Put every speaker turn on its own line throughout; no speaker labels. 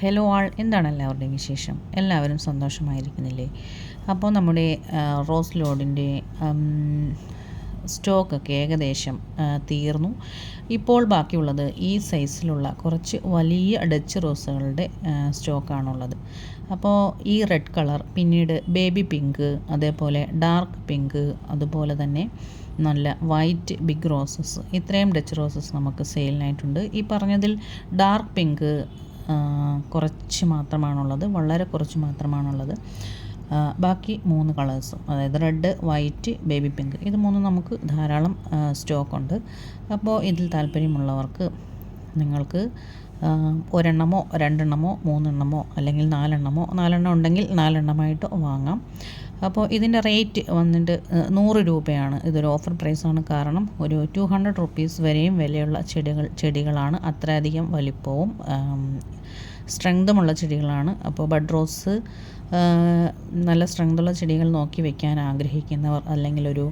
Hello ആൾ എന്താണ് എല്ലാവരുടെയും വിശേഷം? എല്ലാവരും സന്തോഷമായിരിക്കുന്നില്ലേ? അപ്പോൾ നമ്മുടെ റോസ് ലോഡിന്റെ സ്റ്റോക്കൊക്കെ ഏകദേശം തീർന്നു. ഇപ്പോൾ ബാക്കിയുള്ളത് ഈ സൈസിലുള്ള കുറച്ച് വലിയ ഡച്ച് റോസുകളുടെ സ്റ്റോക്കാണുള്ളത്. അപ്പോൾ ഈ റെഡ് കളർ പിന്നീട് ബേബി പിങ്ക് അതേപോലെ ഡാർക്ക് പിങ്ക് അതുപോലെ തന്നെ നല്ല വൈറ്റ് ബിഗ് റോസസ്. ഇത്രയും ഡച്ച് റോസസ് നമുക്ക് സെയിലിനായിട്ടുണ്ട്. ഈ പറഞ്ഞതിൽ ഡാർക്ക് പിങ്ക് കുറച്ച് മാത്രമാണുള്ളത്. വളരെ കുറച്ച് മാത്രമാണുള്ളത്. ബാക്കി മൂന്ന് കളേഴ്സും. അതായത് റെഡ് വൈറ്റ് ബേബി പിങ്ക്. ഇത് മൂന്നും നമുക്ക് ധാരാളം സ്റ്റോക്ക് ഉണ്ട് അപ്പോൾ ഇതിൽ താല്പര്യമുള്ളവർക്ക് നിങ്ങൾക്ക് ഒരെണ്ണമോ രണ്ടെണ്ണമോ മൂന്നെണ്ണമോ അല്ലെങ്കിൽ നാലെണ്ണമോ നാലെണ്ണം ഉണ്ടെങ്കിൽ നാലെണ്ണമായിട്ട് വാങ്ങാം. അപ്പോൾ ഇതിന്റെ റേറ്റ് വന്നിട്ട് നൂറ് രൂപയാണ് ഇതൊരു ഓഫർ പ്രൈസാണ്. കാരണം ഒരു ടു ഹൺഡ്രഡ് റുപ്പീസ് വരെയും വിലയുള്ള ചെടികൾ ചെടികളാണ് അത്രയധികം വലിപ്പവും സ്ട്രെങ്തുമുള്ള ചെടികളാണ്. അപ്പോൾ ബഡ് റോസ് നല്ല സ്ട്രെങ്തുള്ള ചെടികൾ നോക്കി വെക്കാൻ ആഗ്രഹിക്കുന്നവർ അല്ലെങ്കിൽ ഒരു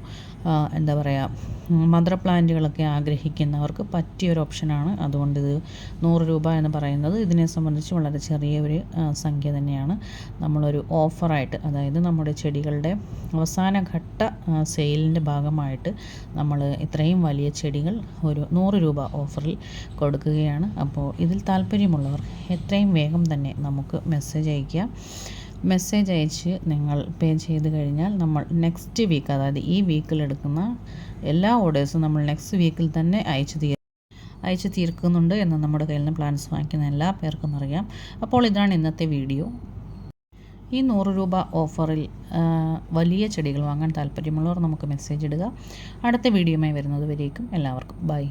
എന്താ പറയുക മദർ പ്ലാന്റുകളൊക്കെ ആഗ്രഹിക്കുന്നവർക്ക് പറ്റിയൊരു ഓപ്ഷനാണ്. അതുകൊണ്ട് ഇത് നൂറ് രൂപ എന്ന് പറയുന്നത് ഇതിനെ സംബന്ധിച്ച് വളരെ ചെറിയ ഒരു സംഖ്യ തന്നെയാണ്. നമ്മളൊരു ഓഫറായിട്ട് അതായത് നമ്മുടെ ചെടികളുടെ അവസാന ഘട്ട സെയിലിന്റെ ഭാഗമായിട്ട് നമ്മൾ ഇത്രയും വലിയ ചെടികൾ ഒരു നൂറ് രൂപ ഓഫറിൽ കൊടുക്കുകയാണ്. അപ്പോൾ ഇതിൽ താല്പര്യമുള്ളവർ എത്രയും വേഗം തന്നെ നമുക്ക് മെസ്സേജ് അയയ്ക്കുക. മെസ്സേജ് അയച്ച് നിങ്ങൾ പേ ചെയ്ത് കഴിഞ്ഞാൽ നമ്മൾ നെക്സ്റ്റ് വീക്ക് അതായത് ഈ വീക്കിൽ എടുക്കുന്ന എല്ലാ ഓർഡേഴ്സും നമ്മൾ നെക്സ്റ്റ് വീക്കിൽ തന്നെ അയച്ചു തീർ അയച്ചു തീർക്കുന്നുണ്ട് എന്ന് നമ്മുടെ കയ്യിൽ നിന്ന് പ്ലാൻസ് വാങ്ങിക്കുന്ന എല്ലാ പേർക്കും അറിയാം. അപ്പോൾ ഇതാണ് ഇന്നത്തെ വീഡിയോ. ഈ നൂറ് രൂപ ഓഫറിൽ വലിയ ചെടികൾ വാങ്ങാൻ താല്പര്യമുള്ളവർ നമുക്ക് മെസ്സേജ് ഇടുക. അടുത്ത വീഡിയോയുമായി വരുന്നത് വരേക്കും എല്ലാവർക്കും ബൈ